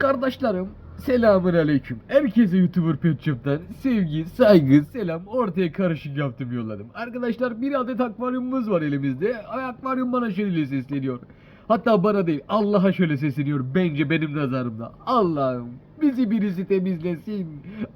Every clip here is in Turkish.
Kardeşlerim selamun aleyküm. Herkese YouTuber Pet Shop'tan sevgi, saygı, selam ortaya karışık yaptım yolladım. Arkadaşlar bir adet akvaryumumuz var elimizde. Akvaryum bana şöyle sesleniyor. Hatta bana değil Allah'a şöyle sesleniyor bence benim nazarımda. Allah'ım bizi birisi temizlesin.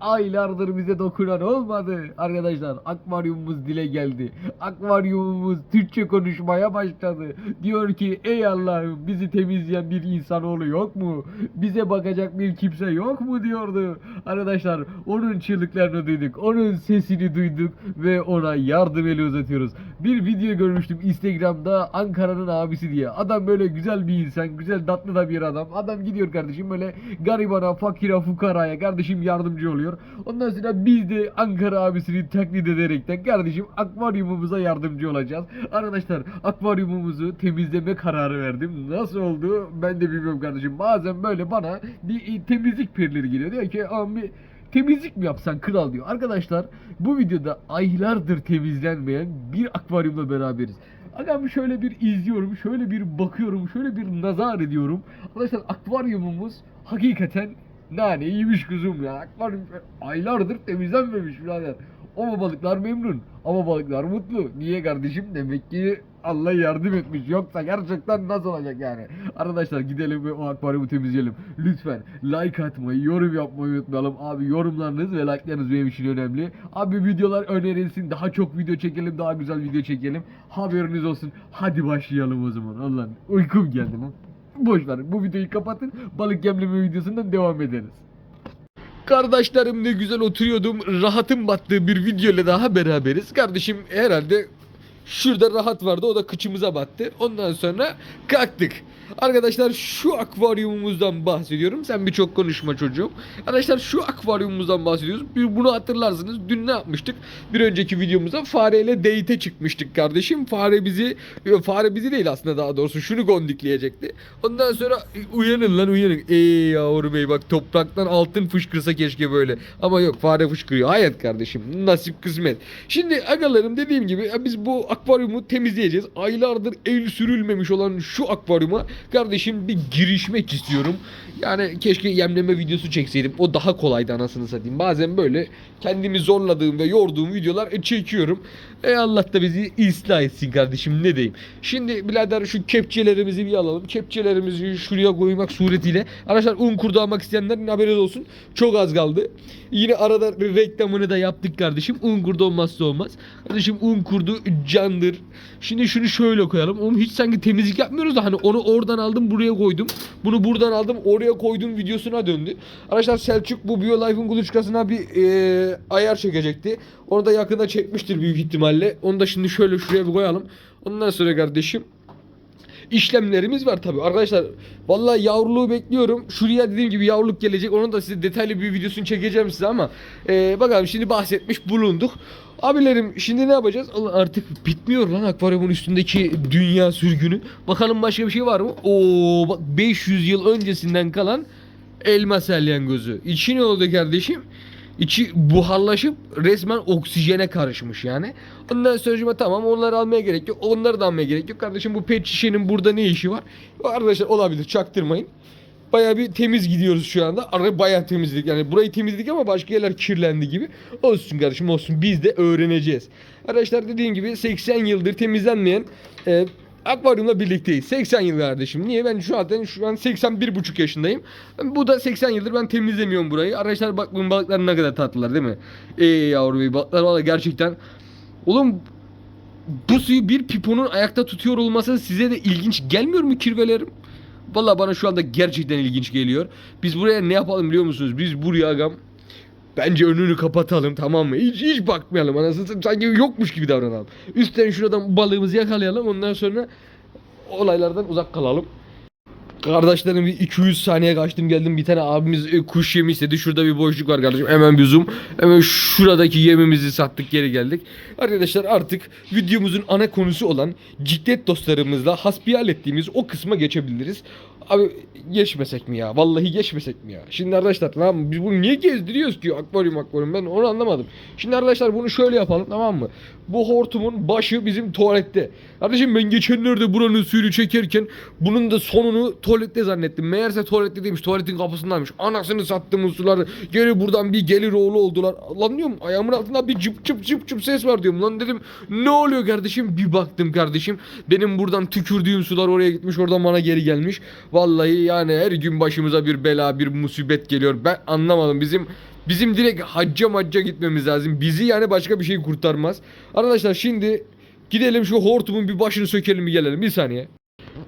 Aylardır bize dokunan olmadı. Arkadaşlar akvaryumumuz dile geldi. Akvaryumumuz Türkçe konuşmaya başladı. Diyor ki ey Allah'ım bizi temizleyen bir insanoğlu yok mu? Bize bakacak bir kimse yok mu diyordu. Arkadaşlar onun çığlıklarını duyduk. Onun sesini duyduk ve ona yardım eli uzatıyoruz. Bir video görmüştüm Instagram'da Ankara'nın abisi diye. Adam böyle güzel bir insan, güzel tatlı da bir adam. Adam gidiyor kardeşim böyle garibana, fakire, fukaraya kardeşim yardımcı oluyor. Ondan sonra biz de Ankara abisini taklit ederekten kardeşim akvaryumumuza yardımcı olacağız. Arkadaşlar akvaryumumuzu temizleme kararı verdim. Nasıl oldu ben de bilmiyorum kardeşim. Bazen böyle bana bir temizlik perileri geliyor. Diyor ki abi temizlik mi yapsan kral diyor. Arkadaşlar bu videoda aylardır temizlenmeyen bir akvaryumla beraberiz. Agam şöyle bir izliyorum, şöyle bir bakıyorum, şöyle bir nazar ediyorum. Arkadaşlar akvaryumumuz hakikaten nane yemiş kuzum ya. Akvaryum aylardır temizlenmemiş birader. Ama balıklar memnun. Ama balıklar mutlu. Niye kardeşim? Demek ki Allah yardım etmiş. Yoksa gerçekten nasıl olacak yani? Arkadaşlar gidelim ve o akvaryumu temizleyelim. Lütfen like atmayı, yorum yapmayı unutmayalım. Abi yorumlarınız ve like'larınız benim için önemli. Abi videolar önerilsin. Daha çok video çekelim, daha güzel video çekelim. Haberiniz olsun. Hadi başlayalım o zaman. Allah'ım uykum geldi lan. Boş ver. Bu videoyu kapatın. Balık yemleme videosundan devam ederiz. Kardeşlerim ne güzel oturuyordum. Rahatım battığı bir video ile daha beraberiz. Kardeşim herhalde şurada rahat vardı. O da kıçımıza battı. Ondan sonra kalktık. Arkadaşlar şu akvaryumumuzdan bahsediyorum. Sen birçok konuşma çocuğum. Arkadaşlar şu akvaryumumuzdan bahsediyoruz. Bunu hatırlarsınız. Dün ne yapmıştık? Bir önceki videomuzda fareyle date'e çıkmıştık kardeşim. Fare bizi fare bizi değil aslında daha doğrusu şunu gondikleyecekti. Ondan sonra "E, uyanın lan uyanın. Ey yavrum bey bak topraktan altın fışkırsa keşke böyle. Ama yok fare fışkırıyor. Hayat kardeşim. Nasip kısmet. Şimdi agalarım dediğim gibi biz bu akvaryumu temizleyeceğiz. Aylardır el sürülmemiş olan şu akvaryuma kardeşim bir girişmek istiyorum. Yani keşke yemleme videosu çekseydim. O daha kolaydı anasını satayım. Bazen böyle kendimi zorladığım ve yorduğum videolar çekiyorum. E Allah da bizi ıslah etsin kardeşim ne diyeyim. Şimdi birader şu kepçelerimizi bir alalım. Kepçelerimizi şuraya koymak suretiyle. Arkadaşlar un kurdu almak isteyenlerin haberi olsun. Çok az kaldı. Yine arada reklamını da yaptık kardeşim. Un kurdu olmazsa olmaz. Kardeşim un kurdu candır. Şimdi şunu şöyle koyalım. Oğlum hiç sanki temizlik yapmıyoruz da hani onu oradan aldım buraya koydum. Bunu buradan aldım oraya koydum videosuna döndü. Arkadaşlar Selçuk bu BioLife'ın kuluçkasına bir e, ayar çekecekti. Onu da yakında çekmiştir büyük ihtimalle. Onu da şimdi şöyle şuraya bir koyalım. Ondan sonra kardeşim işlemlerimiz var tabi arkadaşlar vallahi yavruluğu bekliyorum. Şuraya dediğim gibi yavruluk gelecek. Onun da size detaylı bir videosunu çekeceğim size ama e, bakalım şimdi bahsetmiş bulunduk. Abilerim şimdi ne yapacağız? Artık bitmiyor lan akvaryumun üstündeki dünya sürgünü. Bakalım başka bir şey var mı? Oo bak 500 yıl öncesinden kalan elma salyangozu. İçi ne oldu kardeşim İçi buharlaşıp resmen oksijene karışmış yani. Ondan sonra tamam onları almaya gerek yok. Onları da almaya gerek yok. Kardeşim bu pet şişenin burada ne işi var? Arkadaşlar olabilir çaktırmayın. Baya bir temiz gidiyoruz şu anda. Arada baya temizlik. Yani burayı temizledik ama başka yerler kirlendi gibi. Olsun kardeşim olsun. Biz de öğreneceğiz. Arkadaşlar dediğim gibi 80 yıldır temizlenmeyen e, akvaryumla birlikteyiz. 80 yıl kardeşim. Niye? Ben şu an şu an 81 buçuk yaşındayım. Bu da 80 yıldır ben temizlemiyorum burayı. Arkadaşlar bak bunun balıklar ne kadar tatlılar değil mi? Ey yavrum ey balıklar valla gerçekten. Oğlum bu suyu bir piponun ayakta tutuyor olması size de ilginç gelmiyor mu kirvelerim? Valla bana şu anda gerçekten ilginç geliyor. Biz buraya ne yapalım biliyor musunuz? Biz buraya agam Bence önünü kapatalım tamam mı? Hiç hiç bakmayalım anasını sanki yokmuş gibi davranalım. Üstten şuradan balığımızı yakalayalım ondan sonra olaylardan uzak kalalım. Kardeşlerim bir 200 saniye kaçtım geldim bir tane abimiz e, kuş yemi istedi. Şurada bir boşluk var kardeşim. Hemen bir zoom. Hemen şuradaki yemimizi sattık geri geldik. Arkadaşlar artık videomuzun ana konusu olan ciklet dostlarımızla hasbihal ettiğimiz o kısma geçebiliriz. Abi geçmesek mi ya? Vallahi geçmesek mi ya? Şimdi arkadaşlar tamam mı? Biz bunu niye gezdiriyoruz ki akvaryum akvaryum ben onu anlamadım. Şimdi arkadaşlar bunu şöyle yapalım tamam mı? Bu hortumun başı bizim tuvalette. Kardeşim ben geçenlerde buranın suyunu çekerken bunun da sonunu tuvalette zannettim. Meğerse tuvalette değilmiş. Tuvaletin kapısındaymış. Anasını sattığımız suları geri buradan bir gelir oğlu oldular. Lan diyorum ayağımın altında bir cıp cıp cıp cıp ses var diyorum. Lan dedim ne oluyor kardeşim? Bir baktım kardeşim. Benim buradan tükürdüğüm sular oraya gitmiş. Oradan bana geri gelmiş. Vallahi yani her gün başımıza bir bela bir musibet geliyor. Ben anlamadım. Bizim bizim direkt hacca macca gitmemiz lazım. Bizi yani başka bir şey kurtarmaz. Arkadaşlar şimdi gidelim şu hortumun bir başını sökelim bir gelelim. Bir saniye.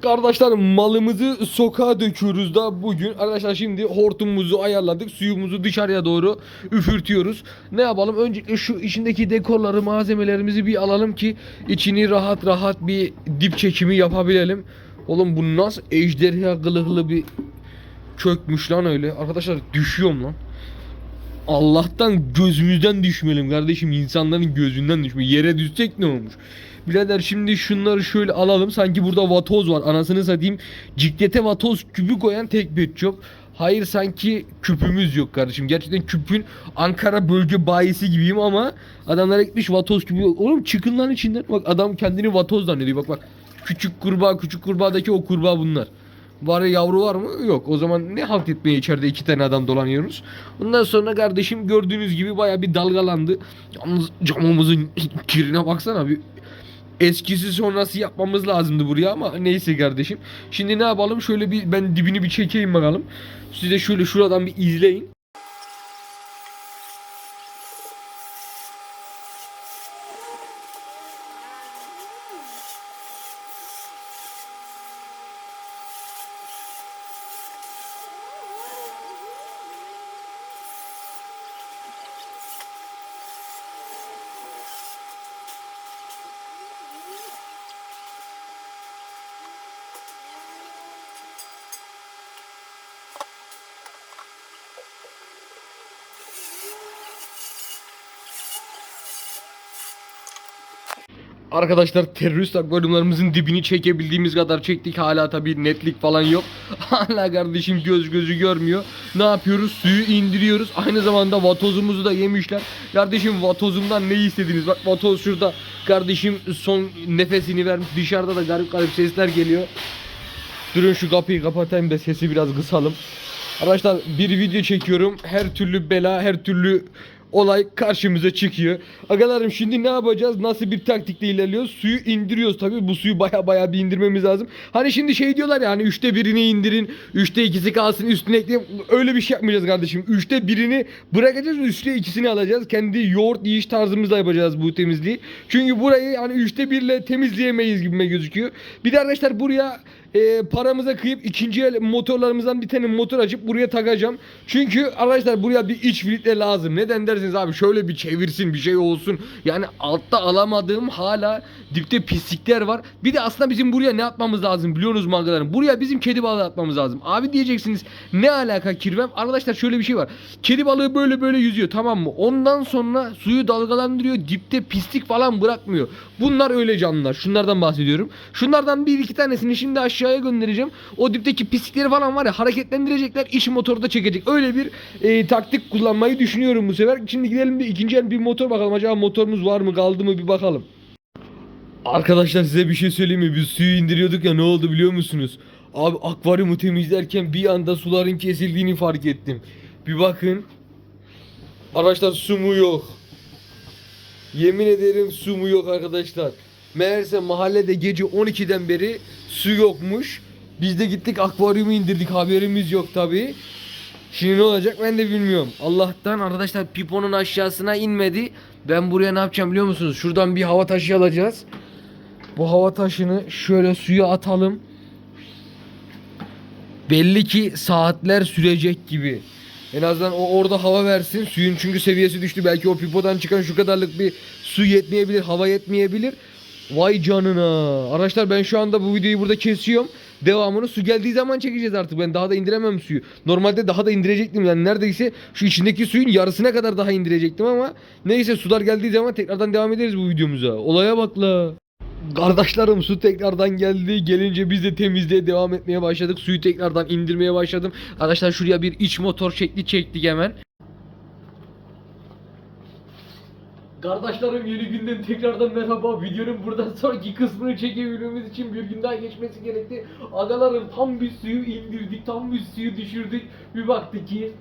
Kardeşler malımızı sokağa döküyoruz da bugün. Arkadaşlar şimdi hortumumuzu ayarladık. Suyumuzu dışarıya doğru üfürtüyoruz. Ne yapalım? Öncelikle şu içindeki dekorları, malzemelerimizi bir alalım ki içini rahat rahat bir dip çekimi yapabilelim. Oğlum bu nasıl ejderha kılıklı bir kökmüş lan öyle. Arkadaşlar düşüyorum lan. Allah'tan gözümüzden düşmeyelim kardeşim. insanların gözünden düşme. Yere düşsek ne olmuş? Birader şimdi şunları şöyle alalım. Sanki burada vatoz var. Anasını satayım. Ciklete vatoz küpü koyan tek bir job. Hayır sanki küpümüz yok kardeşim. Gerçekten küpün Ankara bölge bayisi gibiyim ama adamlara gitmiş vatoz küpü. Oğlum çıkın lan içinden. Bak adam kendini vatoz zannediyor. Bak bak. Küçük kurbağa küçük kurbağadaki o kurbağa bunlar. Ya yavru var mı? Yok. O zaman ne halt etmeye içeride iki tane adam dolanıyoruz. Ondan sonra kardeşim gördüğünüz gibi baya bir dalgalandı. Yalnız camımızın kirine baksana bir eskisi sonrası yapmamız lazımdı buraya ama neyse kardeşim. Şimdi ne yapalım? Şöyle bir ben dibini bir çekeyim bakalım. Siz de şöyle şuradan bir izleyin. Arkadaşlar terörist akvaryumlarımızın dibini çekebildiğimiz kadar çektik. Hala tabi netlik falan yok. Hala kardeşim göz gözü görmüyor. Ne yapıyoruz? Suyu indiriyoruz. Aynı zamanda vatozumuzu da yemişler. Kardeşim vatozumdan ne istediniz? Bak vatoz şurada. Kardeşim son nefesini vermiş. Dışarıda da garip garip sesler geliyor. Durun şu kapıyı kapatayım da sesi biraz kısalım. Arkadaşlar bir video çekiyorum. Her türlü bela, her türlü olay karşımıza çıkıyor. Agalarım şimdi ne yapacağız? Nasıl bir taktikle ilerliyoruz? Suyu indiriyoruz tabii. Bu suyu baya baya bir indirmemiz lazım. Hani şimdi şey diyorlar ya hani üçte birini indirin. Üçte ikisi kalsın üstüne ekleyin. Öyle bir şey yapmayacağız kardeşim. Üçte birini bırakacağız. Üçte ikisini alacağız. Kendi yoğurt yiyiş tarzımızla yapacağız bu temizliği. Çünkü burayı hani üçte birle temizleyemeyiz gibime gözüküyor. Bir de arkadaşlar buraya e, paramıza kıyıp ikinci el motorlarımızdan bir tane motor açıp buraya takacağım. Çünkü arkadaşlar buraya bir iç filtre lazım. Neden dersiniz abi şöyle bir çevirsin bir şey olsun. Yani altta alamadığım hala dipte pislikler var. Bir de aslında bizim buraya ne atmamız lazım biliyorsunuz arkadaşlar? Buraya bizim kedi balığı atmamız lazım. Abi diyeceksiniz ne alaka kirvem? Arkadaşlar şöyle bir şey var. Kedi balığı böyle böyle yüzüyor tamam mı? Ondan sonra suyu dalgalandırıyor. Dipte pislik falan bırakmıyor. Bunlar öyle canlılar. Şunlardan bahsediyorum. Şunlardan bir iki tanesini şimdi aşağıya göndereceğim. O dipteki pislikleri falan var ya hareketlendirecekler. iş motoru da çekecek. Öyle bir e, taktik kullanmayı düşünüyorum bu sefer. Şimdi gidelim bir ikinci el bir motor bakalım. Acaba motorumuz var mı kaldı mı bir bakalım. Arkadaşlar size bir şey söyleyeyim mi? Biz suyu indiriyorduk ya ne oldu biliyor musunuz? Abi akvaryumu temizlerken bir anda suların kesildiğini fark ettim. Bir bakın. Arkadaşlar su mu yok? Yemin ederim su mu yok arkadaşlar. Meğerse mahallede gece 12'den beri su yokmuş. Biz de gittik akvaryumu indirdik haberimiz yok tabi. Şimdi ne olacak ben de bilmiyorum. Allah'tan arkadaşlar piponun aşağısına inmedi. Ben buraya ne yapacağım biliyor musunuz? Şuradan bir hava taşı alacağız. Bu hava taşını şöyle suya atalım. Belli ki saatler sürecek gibi. En azından o orada hava versin. Suyun çünkü seviyesi düştü. Belki o pipodan çıkan şu kadarlık bir su yetmeyebilir, hava yetmeyebilir. Vay canına. Arkadaşlar ben şu anda bu videoyu burada kesiyorum. Devamını su geldiği zaman çekeceğiz artık. Ben daha da indiremem suyu. Normalde daha da indirecektim. Yani neredeyse şu içindeki suyun yarısına kadar daha indirecektim ama neyse sular geldiği zaman tekrardan devam ederiz bu videomuza. Olaya bak la. Kardeşlerim su tekrardan geldi. Gelince biz de temizliğe devam etmeye başladık. Suyu tekrardan indirmeye başladım. Arkadaşlar şuraya bir iç motor şekli çektik hemen. Kardeşlerim yeni günden tekrardan merhaba. Videonun buradan sonraki kısmını çekebilmemiz için bir gün daha geçmesi gerekti. Agalarım tam bir suyu indirdik, tam bir suyu düşürdük. Bir baktık ki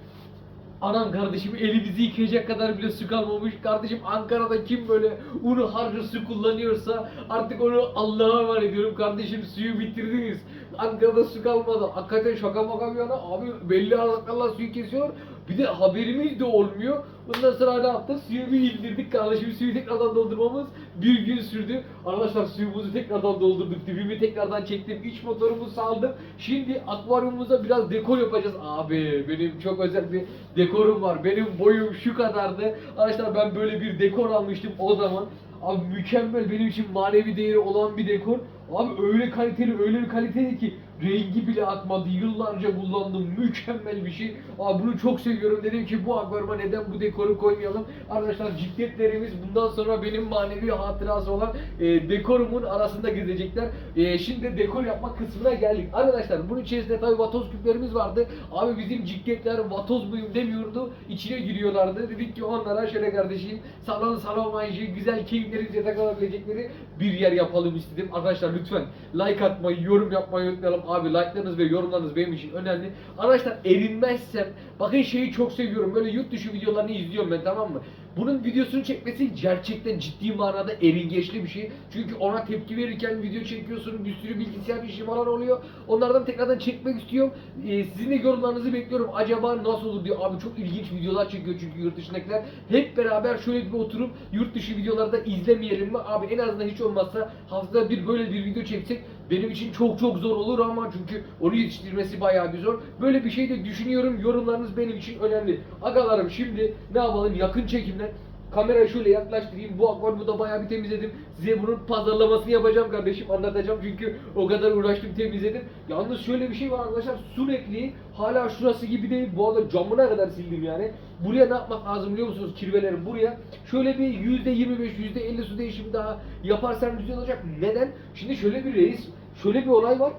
Anam kardeşim elimizi yıkayacak kadar bile su kalmamış. Kardeşim Ankara'da kim böyle unu harcı su kullanıyorsa artık onu Allah'a emanet ediyorum. Kardeşim suyu bitirdiniz. Ankara'da su kalmadı. Hakikaten şaka maka bir yana abi belli aralıklarla suyu kesiyor. Bir de haberimiz de olmuyor. Ondan sonra ne yaptık? Suyu bir indirdik kardeşim. Suyu tekrardan doldurmamız bir gün sürdü. Arkadaşlar suyumuzu tekrardan doldurduk. Dibimi tekrardan çektim. İç motorumu saldım. Şimdi akvaryumumuza biraz dekor yapacağız. Abi benim çok özel bir dekorum var. Benim boyum şu kadardı. Arkadaşlar ben böyle bir dekor almıştım o zaman. Abi mükemmel benim için manevi değeri olan bir dekor. Abi öyle kaliteli öyle bir kaliteli ki rengi bile atmadı. Yıllarca kullandım. Mükemmel bir şey. Abi bunu çok seviyorum. Dedim ki bu akvaryuma neden bu dekoru koymayalım? Arkadaşlar cikletlerimiz bundan sonra benim manevi hatırası olan e, dekorumun arasında gezecekler. E, şimdi dekor yapma kısmına geldik. Arkadaşlar bunun içerisinde tabii vatoz küplerimiz vardı. Abi bizim cikletler vatoz muyum demiyordu. İçine giriyorlardı. Dedik ki onlara şöyle kardeşim salon manjı güzel keyiflerinizle takılabilecekleri bir yer yapalım istedim. Arkadaşlar lütfen like atmayı, yorum yapmayı unutmayalım. Abi like'larınız ve yorumlarınız benim için önemli. Arkadaşlar erinmezsem bakın şeyi çok seviyorum. Böyle yurt dışı videolarını izliyorum ben tamam mı? Bunun videosunu çekmesi gerçekten ciddi manada eringeçli bir şey. Çünkü ona tepki verirken video çekiyorsun, bir sürü bilgisayar işi falan oluyor. Onlardan tekrardan çekmek istiyorum. Ee, sizin de yorumlarınızı bekliyorum. Acaba nasıl olur diyor. Abi çok ilginç videolar çekiyor çünkü yurt dışındakiler. Hep beraber şöyle bir oturup yurt dışı videolarda izlemeyelim mi? Abi en azından hiç olmazsa haftada bir böyle bir video çeksek benim için çok çok zor olur ama çünkü onu yetiştirmesi bayağı bir zor. Böyle bir şey de düşünüyorum. Yorumlarınız benim için önemli. Agalarım şimdi ne yapalım yakın çekimden Kamerayı şöyle yaklaştırayım. Bu akvaryumu da bayağı bir temizledim. Size bunun pazarlamasını yapacağım kardeşim. Anlatacağım çünkü o kadar uğraştım temizledim. Yalnız şöyle bir şey var arkadaşlar. Netliği hala şurası gibi değil. Bu arada camına kadar sildim yani. Buraya ne yapmak lazım biliyor musunuz kirvelerim? Buraya şöyle bir %25, %50 su değişimi daha yaparsan güzel olacak. Neden? Şimdi şöyle bir reis, şöyle bir olay var.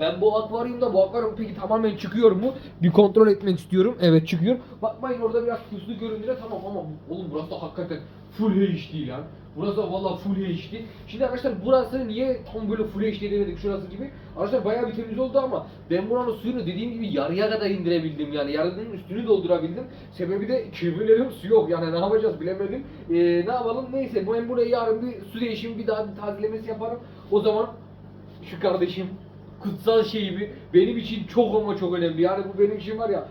Ben bu akvaryumda bu akvaryum peki tamamen çıkıyor mu? Bir kontrol etmek istiyorum. Evet çıkıyor. Bakmayın orada biraz puslu göründüğüne tamam ama oğlum burası da hakikaten full HD lan. Burası da valla full HD. Şimdi arkadaşlar burası niye tam böyle full HD demedik şurası gibi? Arkadaşlar bayağı bir temiz oldu ama ben buranın suyunu dediğim gibi yarıya kadar indirebildim yani yarının üstünü doldurabildim. Sebebi de kirlilerim su yok yani ne yapacağız bilemedim. Ee, ne yapalım neyse ben buraya yarın bir su değişimi bir daha bir tazelemesi yaparım. O zaman şu kardeşim kutsal şeyimi benim için çok ama çok önemli. Yani bu benim için var ya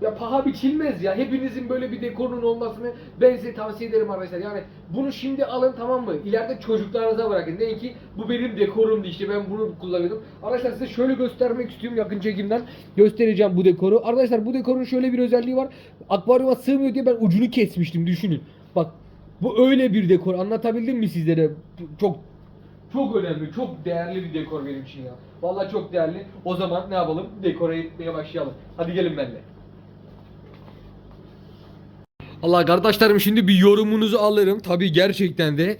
ya paha biçilmez ya. Hepinizin böyle bir dekorunun olmasını ben size tavsiye ederim arkadaşlar. Yani bunu şimdi alın tamam mı? İleride çocuklarınıza bırakın. Deyin ki bu benim dekorumdu işte ben bunu kullanıyordum. Arkadaşlar size şöyle göstermek istiyorum yakın çekimden. Göstereceğim bu dekoru. Arkadaşlar bu dekorun şöyle bir özelliği var. Akvaryuma sığmıyor diye ben ucunu kesmiştim düşünün. Bak bu öyle bir dekor. Anlatabildim mi sizlere? Çok çok önemli, çok değerli bir dekor benim için ya. Vallahi çok değerli. O zaman ne yapalım? Dekora etmeye başlayalım. Hadi gelin benimle. Allah kardeşlerim şimdi bir yorumunuzu alırım. Tabii gerçekten de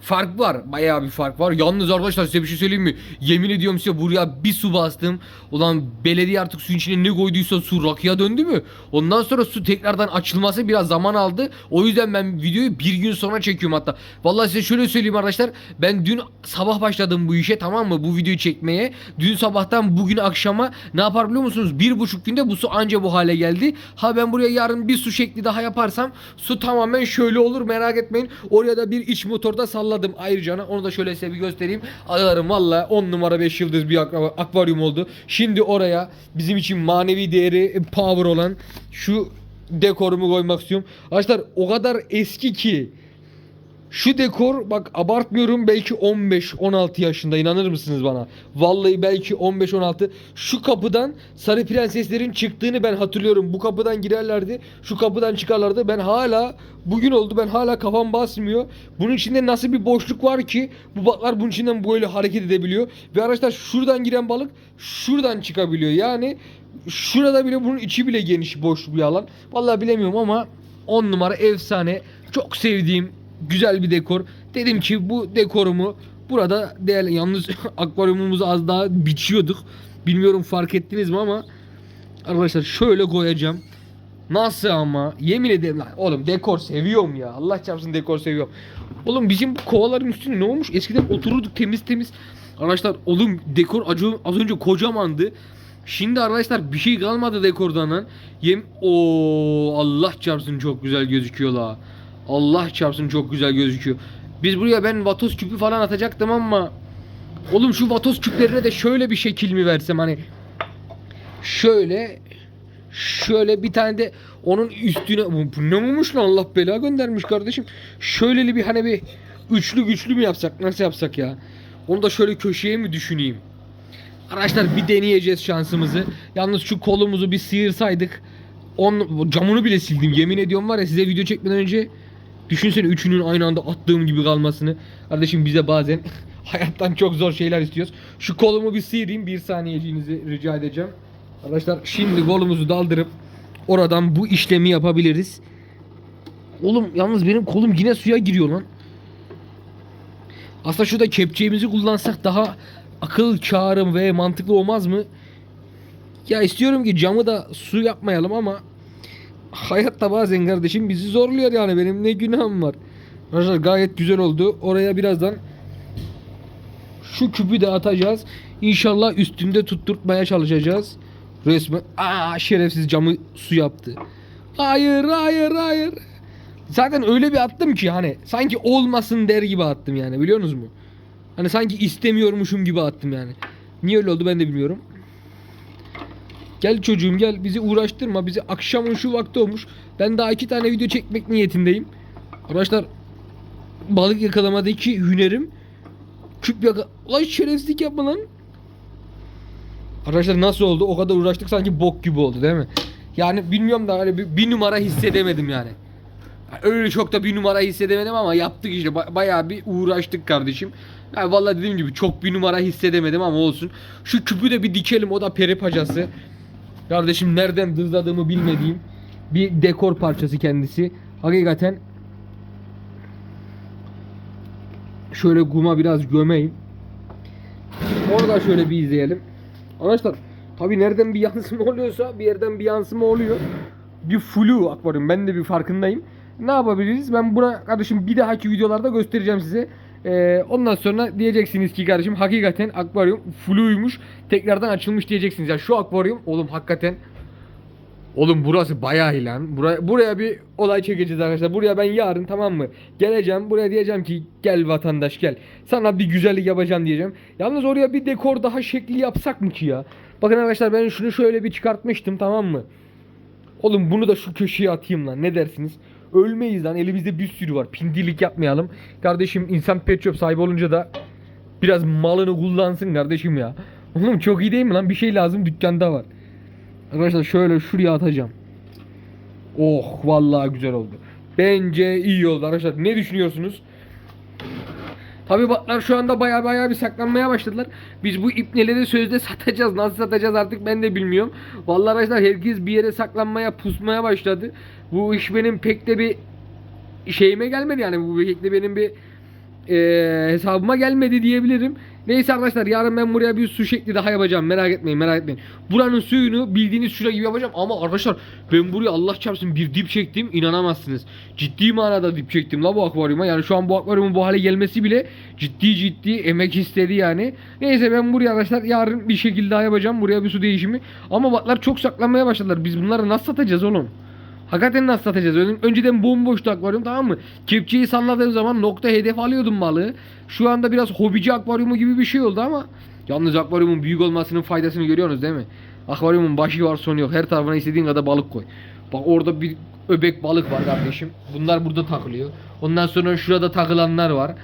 fark var. Bayağı bir fark var. Yalnız arkadaşlar size bir şey söyleyeyim mi? Yemin ediyorum size buraya bir su bastım. Ulan belediye artık suyun içine ne koyduysa su rakıya döndü mü? Ondan sonra su tekrardan açılması biraz zaman aldı. O yüzden ben videoyu bir gün sonra çekiyorum hatta. Vallahi size şöyle söyleyeyim arkadaşlar. Ben dün sabah başladım bu işe tamam mı? Bu videoyu çekmeye. Dün sabahtan bugün akşama ne yapar biliyor musunuz? Bir buçuk günde bu su anca bu hale geldi. Ha ben buraya yarın bir su şekli daha yaparsam su tamamen şöyle olur merak etmeyin. Oraya da bir iç motorda salladım ayrıca onu da şöyle size bir göstereyim. Aralarım valla 10 numara 5 yıldız bir akva- akvaryum oldu. Şimdi oraya bizim için manevi değeri e, power olan şu dekorumu koymak istiyorum. Arkadaşlar o kadar eski ki şu dekor bak abartmıyorum belki 15-16 yaşında inanır mısınız bana? Vallahi belki 15-16 şu kapıdan sarı prenseslerin çıktığını ben hatırlıyorum. Bu kapıdan girerlerdi şu kapıdan çıkarlardı. Ben hala bugün oldu ben hala kafam basmıyor. Bunun içinde nasıl bir boşluk var ki bu balıklar bunun içinden böyle hareket edebiliyor. Ve arkadaşlar şuradan giren balık şuradan çıkabiliyor. Yani şurada bile bunun içi bile geniş boş bir alan. Vallahi bilemiyorum ama 10 numara efsane. Çok sevdiğim güzel bir dekor. Dedim ki bu dekorumu Burada değerli yalnız akvaryumumuzu az daha biçiyorduk. Bilmiyorum fark ettiniz mi ama arkadaşlar şöyle koyacağım. Nasıl ama? Yemin ederim lan. Oğlum dekor seviyorum ya. Allah çarpsın dekor seviyorum. Oğlum bizim bu kovaların üstüne ne olmuş? Eskiden otururduk temiz temiz. Arkadaşlar oğlum dekor az önce kocamandı. Şimdi arkadaşlar bir şey kalmadı dekordan lan. Yem o Allah çarpsın çok güzel gözüküyor la. Allah çarpsın çok güzel gözüküyor. Biz buraya ben vatoz küpü falan atacaktım ama oğlum şu vatoz küplerine de şöyle bir şekil mi versem hani şöyle şöyle bir tane de onun üstüne bu, ne olmuş lan Allah bela göndermiş kardeşim. Şöyleli bir hani bir üçlü güçlü mü yapsak nasıl yapsak ya? Onu da şöyle köşeye mi düşüneyim? Arkadaşlar bir deneyeceğiz şansımızı. Yalnız şu kolumuzu bir sıyırsaydık. On, camını bile sildim. Yemin ediyorum var ya size video çekmeden önce düşünsene üçünün aynı anda attığım gibi kalmasını. Kardeşim bize bazen hayattan çok zor şeyler istiyoruz. Şu kolumu bir sıyırayım. Bir saniyeciğinizi rica edeceğim. Arkadaşlar şimdi kolumuzu daldırıp oradan bu işlemi yapabiliriz. Oğlum yalnız benim kolum yine suya giriyor lan. Aslında şurada kepçeğimizi kullansak daha akıl kârım ve mantıklı olmaz mı? Ya istiyorum ki camı da su yapmayalım ama hayatta bazen kardeşim bizi zorluyor yani benim ne günahım var. Arkadaşlar gayet güzel oldu. Oraya birazdan şu küpü de atacağız. İnşallah üstünde tutturtmaya çalışacağız. Resmen aa şerefsiz camı su yaptı. Hayır hayır hayır. Zaten öyle bir attım ki hani sanki olmasın der gibi attım yani biliyorsunuz mu? Hani sanki istemiyormuşum gibi attım yani. Niye öyle oldu ben de bilmiyorum. Gel çocuğum gel bizi uğraştırma. Bizi akşamın şu vakti olmuş. Ben daha iki tane video çekmek niyetindeyim. Arkadaşlar balık yakalamadaki hünerim küp yaka... Ulan şerefsizlik yapma lan. Arkadaşlar nasıl oldu? O kadar uğraştık sanki bok gibi oldu değil mi? Yani bilmiyorum da hani bir, bir numara hissedemedim yani. Öyle çok da bir numara hissedemedim ama yaptık işte. Ba- bayağı bir uğraştık kardeşim. Yani vallahi dediğim gibi çok bir numara hissedemedim ama olsun. Şu küpü de bir dikelim o da peri pacası. Kardeşim nereden dızladığımı bilmediğim bir dekor parçası kendisi. Hakikaten şöyle kuma biraz gömeyim. Onu da şöyle bir izleyelim. Arkadaşlar tabi nereden bir yansıma oluyorsa bir yerden bir yansıma oluyor. Bir flu akvaryum ben de bir farkındayım. Ne yapabiliriz? Ben buna kardeşim bir dahaki videolarda göstereceğim size. Ee, ondan sonra diyeceksiniz ki kardeşim hakikaten akvaryum fluymuş. Tekrardan açılmış diyeceksiniz. Ya şu akvaryum oğlum hakikaten Oğlum burası bayağı lan. Buraya, buraya bir olay çekeceğiz arkadaşlar. Buraya ben yarın tamam mı? Geleceğim. Buraya diyeceğim ki gel vatandaş gel. Sana bir güzellik yapacağım diyeceğim. Yalnız oraya bir dekor daha şekli yapsak mı ki ya? Bakın arkadaşlar ben şunu şöyle bir çıkartmıştım tamam mı? Oğlum bunu da şu köşeye atayım lan. Ne dersiniz? Ölmeyiz lan. Elimizde bir sürü var. Pindilik yapmayalım. Kardeşim insan pet shop sahibi olunca da biraz malını kullansın kardeşim ya. Oğlum çok iyi değil mi lan? Bir şey lazım dükkanda var. Arkadaşlar şöyle şuraya atacağım. Oh vallahi güzel oldu. Bence iyi oldu arkadaşlar. Ne düşünüyorsunuz? Tabi batlar şu anda baya baya bir saklanmaya başladılar. Biz bu ipneleri sözde satacağız. Nasıl satacağız artık ben de bilmiyorum. Vallahi arkadaşlar herkes bir yere saklanmaya, pusmaya başladı. Bu iş benim pek de bir şeyime gelmedi yani. Bu pek de benim bir eee, hesabıma gelmedi diyebilirim. Neyse arkadaşlar yarın ben buraya bir su şekli daha yapacağım. Merak etmeyin merak etmeyin. Buranın suyunu bildiğiniz şura gibi yapacağım. Ama arkadaşlar ben buraya Allah çarpsın bir dip çektim. inanamazsınız. Ciddi manada dip çektim la bu akvaryuma. Yani şu an bu akvaryumun bu hale gelmesi bile ciddi ciddi emek istedi yani. Neyse ben buraya arkadaşlar yarın bir şekilde daha yapacağım. Buraya bir su değişimi. Ama batlar çok saklanmaya başladılar. Biz bunları nasıl satacağız oğlum? Hakikaten nasıl satacağız? Ön- Önceden bomboştu akvaryum tamam mı? Kepçeyi salladığım zaman nokta hedef alıyordum balığı. Şu anda biraz hobici akvaryumu gibi bir şey oldu ama yalnız akvaryumun büyük olmasının faydasını görüyorsunuz değil mi? Akvaryumun başı var sonu yok. Her tarafına istediğin kadar balık koy. Bak orada bir öbek balık var kardeşim. Bunlar burada takılıyor. Ondan sonra şurada takılanlar var.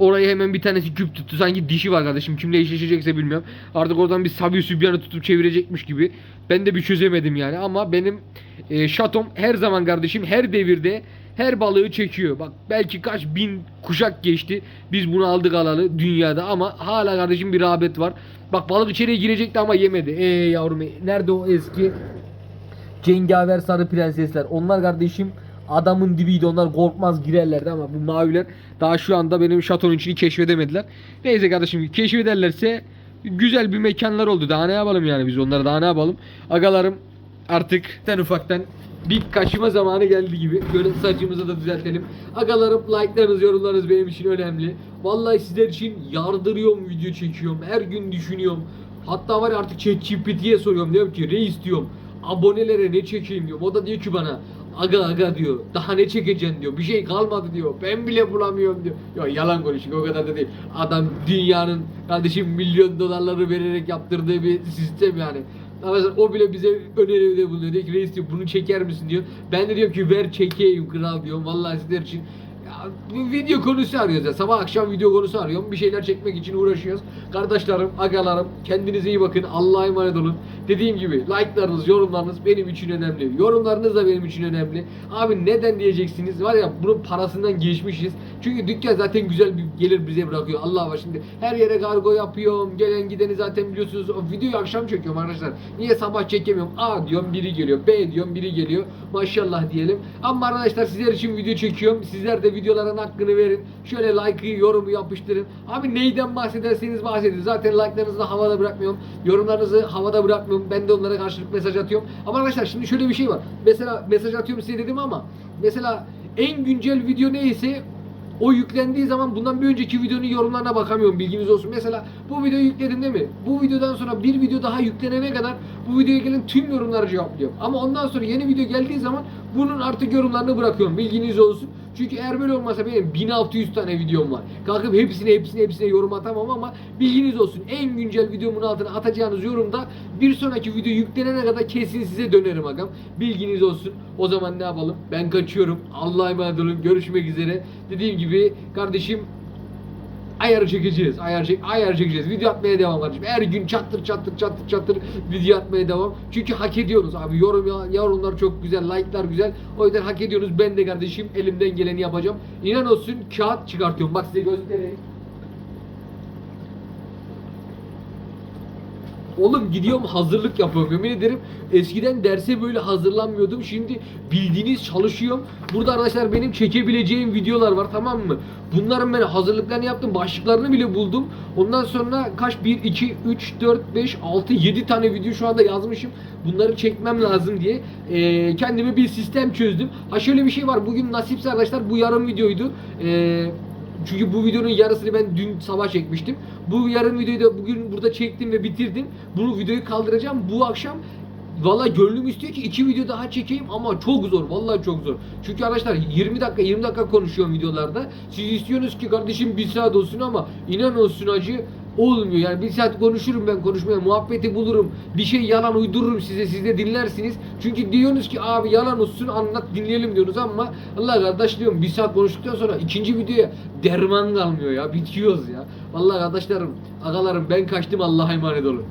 Orayı hemen bir tanesi küp tuttu. Sanki dişi var kardeşim. Kimle eşleşecekse bilmiyorum. Artık oradan bir Sabi Sübyan'ı tutup çevirecekmiş gibi. Ben de bir çözemedim yani. Ama benim e, şatom her zaman kardeşim her devirde her balığı çekiyor. Bak belki kaç bin kuşak geçti. Biz bunu aldık alalı dünyada ama hala kardeşim bir rağbet var. Bak balık içeriye girecekti ama yemedi. Ey yavrum nerede o eski cengaver sarı prensesler? Onlar kardeşim adamın dibiydi onlar korkmaz girerlerdi ama bu maviler daha şu anda benim şatonun içini keşfedemediler. Neyse kardeşim keşfederlerse güzel bir mekanlar oldu. Daha ne yapalım yani biz onlara daha ne yapalım? Agalarım artık sen ufaktan bir kaçma zamanı geldi gibi. Böyle saçımızı da düzeltelim. Agalarım like'larınız, yorumlarınız benim için önemli. Vallahi sizler için yardırıyorum, video çekiyorum. Her gün düşünüyorum. Hatta var ya artık ChatGPT'ye soruyorum. Diyorum ki reis diyorum. Abonelere ne çekeyim diyorum. O da diyor ki bana aga aga diyor. Daha ne çekeceksin diyor. Bir şey kalmadı diyor. Ben bile bulamıyorum diyor. Ya yalan konuşuyor o kadar da değil. Adam dünyanın kardeşim milyon dolarları vererek yaptırdığı bir sistem yani. Mesela o bile bize öneride bulunuyor. Diyor ki reis diyor bunu çeker misin diyor. Ben de diyorum ki ver çekeyim kral diyorum. Vallahi sizler için ya, bu video konusu arıyoruz ya. Sabah akşam video konusu arıyorum. Bir şeyler çekmek için uğraşıyoruz. Kardeşlerim, agalarım kendinize iyi bakın. Allah'a emanet olun. Dediğim gibi like'larınız, yorumlarınız benim için önemli. Yorumlarınız da benim için önemli. Abi neden diyeceksiniz? Var ya bunun parasından geçmişiz. Çünkü dükkan zaten güzel bir gelir bize bırakıyor. Allah var şimdi her yere kargo yapıyorum. Gelen gideni zaten biliyorsunuz. O videoyu akşam çekiyorum arkadaşlar. Niye sabah çekemiyorum? A diyorum biri geliyor. B diyorum biri geliyor. Maşallah diyelim. Ama arkadaşlar sizler için video çekiyorum. Sizler de videoların hakkını verin. Şöyle like'ı, yorumu yapıştırın. Abi neyden bahsederseniz bahsedin. Zaten like'larınızı da havada bırakmıyorum. Yorumlarınızı havada bırakmıyorum. Ben de onlara karşılık mesaj atıyorum. Ama arkadaşlar şimdi şöyle bir şey var. Mesela mesaj atıyorum size dedim ama mesela en güncel video neyse o yüklendiği zaman bundan bir önceki videonun yorumlarına bakamıyorum bilginiz olsun. Mesela bu videoyu yükledim değil mi? Bu videodan sonra bir video daha yüklenene kadar bu videoya gelen tüm yorumları cevaplıyorum. Ama ondan sonra yeni video geldiği zaman bunun artık yorumlarını bırakıyorum. Bilginiz olsun. Çünkü eğer böyle olmasa benim 1600 tane videom var. Kalkıp hepsine hepsine hepsine yorum atamam ama bilginiz olsun. En güncel videomun altına atacağınız yorumda bir sonraki video yüklenene kadar kesin size dönerim agam. Bilginiz olsun. O zaman ne yapalım? Ben kaçıyorum. Allah'a emanet olun. Görüşmek üzere. Dediğim gibi kardeşim ayarı çekeceğiz. Ayar çek ayar çekeceğiz. Video atmaya devam kardeşim. Her gün çattır çattır çattır çattır video atmaya devam. Çünkü hak ediyoruz abi. Yorum yorumlar çok güzel, like'lar güzel. O yüzden hak ediyoruz. Ben de kardeşim elimden geleni yapacağım. İnan olsun kağıt çıkartıyorum. Bak size göstereyim. Oğlum gidiyorum hazırlık yapıyorum yemin ederim. Eskiden derse böyle hazırlanmıyordum. Şimdi bildiğiniz çalışıyorum. Burada arkadaşlar benim çekebileceğim videolar var tamam mı? Bunların ben hazırlıklarını yaptım. Başlıklarını bile buldum. Ondan sonra kaç 1 2 3 4 5 6 7 tane video şu anda yazmışım. Bunları çekmem lazım diye eee, kendime bir sistem çözdüm. Ha şöyle bir şey var. Bugün nasipse arkadaşlar bu yarım videoydu. Eee çünkü bu videonun yarısını ben dün sabah çekmiştim. Bu yarım videoyu da bugün burada çektim ve bitirdim. Bunu videoyu kaldıracağım. Bu akşam Valla gönlüm istiyor ki iki video daha çekeyim ama çok zor. Vallahi çok zor. Çünkü arkadaşlar 20 dakika 20 dakika konuşuyorum videolarda. Siz istiyorsunuz ki kardeşim bir saat olsun ama inan olsun acı olmuyor. Yani bir saat konuşurum ben konuşmaya muhabbeti bulurum. Bir şey yalan uydururum size siz de dinlersiniz. Çünkü diyorsunuz ki abi yalan olsun anlat dinleyelim diyorsunuz ama Allah kardeş diyorum bir saat konuştuktan sonra ikinci videoya derman kalmıyor ya bitiyoruz ya. Vallahi kardeşlerim agalarım ben kaçtım Allah'a emanet olun.